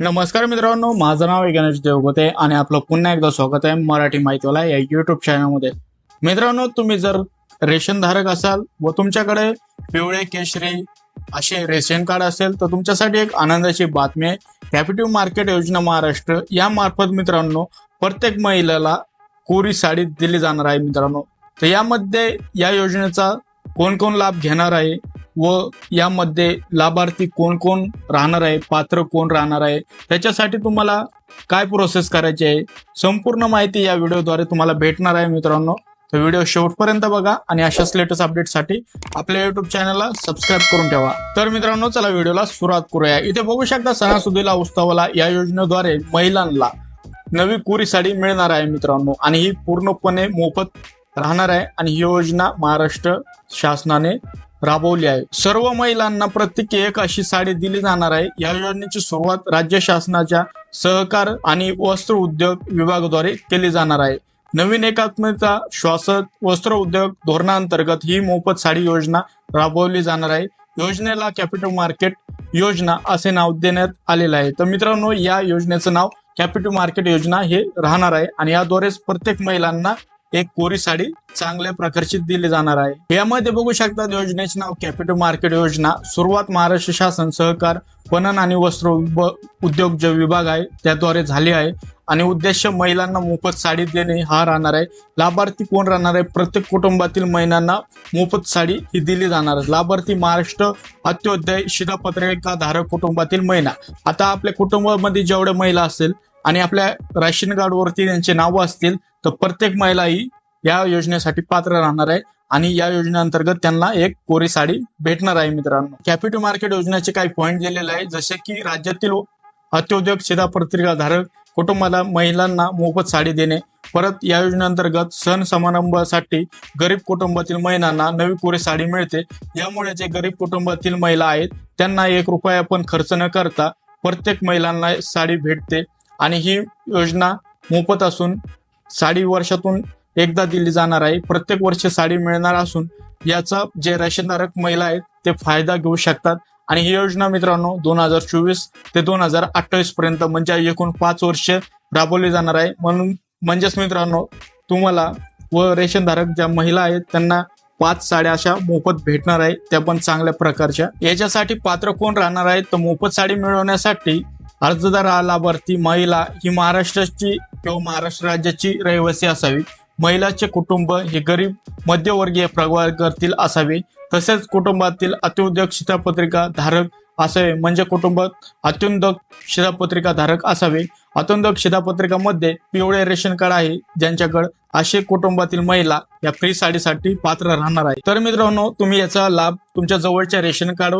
नमस्कार मित्रांनो माझं नाव आहे गणेश देवगोते आणि आपलं पुन्हा एकदा स्वागत आहे मराठी माहितीवाला या युट्यूब चॅनलमध्ये मित्रांनो तुम्ही जर रेशन धारक असाल व तुमच्याकडे पिवळे केशरी असे रेशन कार्ड असेल तर तुमच्यासाठी एक आनंदाची बातमी आहे. कॅपिटिव्ह मार्केट योजना महाराष्ट्र या मार्फत मित्रांनो प्रत्येक महिलेला कोरी साडी दिली जाणार आहे मित्रांनो. तर यामध्ये या योजनेचा कोण कोण लाभ घेणार आहे? व यामध्ये लाभार्थी कोण कोण राहणार आहे पात्र कोण राहणार आहे त्याच्यासाठी तुम्हाला काय प्रोसेस करायची आहे संपूर्ण माहिती या व्हिडिओद्वारे तुम्हाला भेटणार आहे मित्रांनो. तर व्हिडिओ शेवटपर्यंत बघा आणि अशाच लेटेस्ट अपडेटसाठी आपल्या युट्यूब चॅनलला सबस्क्राईब करून ठेवा. तर मित्रांनो चला व्हिडिओला सुरुवात करूया. इथे बघू शकता सणासुदीला उत्सवाला या योजनेद्वारे महिलांना नवी कोरी साडी मिळणार आहे मित्रांनो. आणि ही पूर्णपणे मोफत राहणार आहे. आणि ही योजना महाराष्ट्र शासनाने राबवली आहे. सर्व महिलांना प्रत्येकी एक अशी साडी दिली जाणार आहे. या योजनेची सुरुवात राज्य शासनाच्या सहकार आणि वस्त्र उद्योग विभागाद्वारे केली जाणार आहे. नवीन एकात्मता श्वासक वस्त्र उद्योग धोरणाअंतर्गत ही मोफत साडी योजना राबवली जाणार आहे. योजनेला कॅपिटल मार्केट योजना असे नाव देण्यात आलेलं आहे. तर मित्रांनो या योजनेचं नाव कॅपिटल मार्केट योजना हे राहणार आहे आणि याद्वारेच प्रत्येक महिलांना एक कोरी साडी चांगल्या प्रकारची दिली जाणार आहे. यामध्ये बघू शकतात योजनेचे नाव कॅपिटल मार्केट योजना. सुरुवात महाराष्ट्र शासन सहकार पणन आणि वस्त्र उद्योग जो विभाग आहे त्याद्वारे झाले आहे. आणि उद्देश महिलांना मोफत साडी देणे हा राहणार आहे. लाभार्थी कोण राहणार आहे? प्रत्येक कुटुंबातील महिलांना मोफत साडी ही दिली जाणार आहे. लाभार्थी महाराष्ट्र अंत्योदय शिधापत्रिका धारक कुटुंबातील महिला. आता आपल्या कुटुंबामध्ये जेवढ्या महिला असेल आणि आपल्या राशन कार्डवरती त्यांचे नावं असतील तर प्रत्येक महिला ही या योजनेसाठी पात्र राहणार आहे. आणि या योजनेअंतर्गत त्यांना एक कोरी साडी भेटणार आहे मित्रांनो. कॅपिटल मार्केट योजनेचे काही पॉईंट दिलेले आहे जसे की राज्यातील अत्योद्योग शिधापत्रिका धारक कुटुंबाला महिलांना मोफत साडी देणे. परत या योजनेअंतर्गत सण समारंभासाठी गरीब कुटुंबातील महिलांना नवी कोरी साडी मिळते. यामुळे जे गरीब कुटुंबातील महिला आहेत त्यांना एक रुपया पण खर्च न करता प्रत्येक महिलांना साडी भेटते. आणि ही योजना मोफत असून साडी वर्षातून एकदा दिली जाणार आहे. प्रत्येक वर्षी साडी मिळणार असून याचा जे रेशनधारक महिला आहेत ते फायदा घेऊ शकतात. आणि ही योजना मित्रांनो दोन हजार चोवीस ते दोन हजार अठ्ठावीस पर्यंत म्हणजे एकूण पाच वर्ष राबवली जाणार आहे. म्हणून म्हणजेच मित्रांनो तुम्हाला व रेशनधारक ज्या महिला आहेत त्यांना पाच साड्या अशा मोफत भेटणार आहे. त्या पण चांगल्या प्रकारच्या. याच्यासाठी पात्र कोण राहणार आहे? तर मोफत साडी मिळवण्यासाठी अर्जदार लाभार्थी महिला ही महाराष्ट्राची किंवा महाराष्ट्र राज्याची रहिवासी असावी. महिलाचे कुटुंब हे गरीब मध्यवर्गीय प्रवर्गातील असावे. तसेच कुटुंबातील अत्युद्योग शिधापत्रिका धारक असावे. म्हणजे कुटुंबात अत्युन्नत शिधापत्रिका धारक असावे. अत्युन्नत शिधापत्रिकामध्ये पिवळे रेशन कार्ड आहे. ज्यांच्याकडे असे कुटुंबातील महिला या फ्री साडीसाठी पात्र राहणार आहे तर मित्रांनो तुम्ही याचा लाभ तुमच्या जवळच्या रेशन कार्ड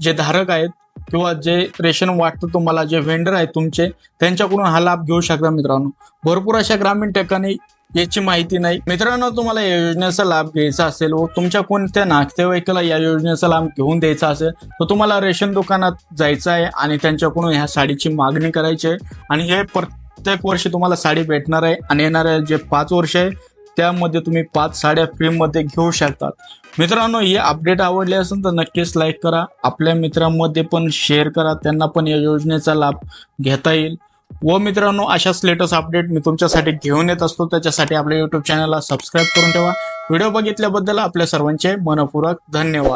जे धारक आहेत किंवा जे रेशन वाटतं तुम्हाला जे व्हेंडर आहेत तुमचे त्यांच्याकडून हा लाभ घेऊ शकता मित्रांनो. भरपूर अशा ग्रामीण ठिकाणी याची माहिती नाही. मित्रांनो तुम्हाला या योजनेचा लाभ घ्यायचा असेल व तुमच्या कोणत्या नातेवाईकाला या योजनेचा लाभ घेऊन द्यायचा असेल तर तुम्हाला रेशन दुकानात जायचं आहे आणि त्यांच्याकडून ह्या साडीची मागणी करायची आहे. आणि हे प्रत्येक वर्षी तुम्हाला साडी भेटणार आहे आणि येणारे जे पाच वर्ष आहे त्यामध्ये तुम्ही पाच साड्या फ्रीमध्ये घेऊ शकतात. मित्रांनो हे अपडेट आवडले असेल तर नक्कीच लाईक करा. आपल्या मित्रांमध्ये पण शेअर करा. त्यांना पण या योजनेचा लाभ घेता येईल. व मित्रांनो अशाच लेटेस्ट अपडेट मी तुमच्यासाठी घेऊन येत असतो. त्याच्यासाठी आपल्या युट्यूब चॅनलला सबस्क्राईब करून ठेवा. व्हिडिओ बघितल्याबद्दल आपल्या सर्वांचे मनपूर्वक धन्यवाद.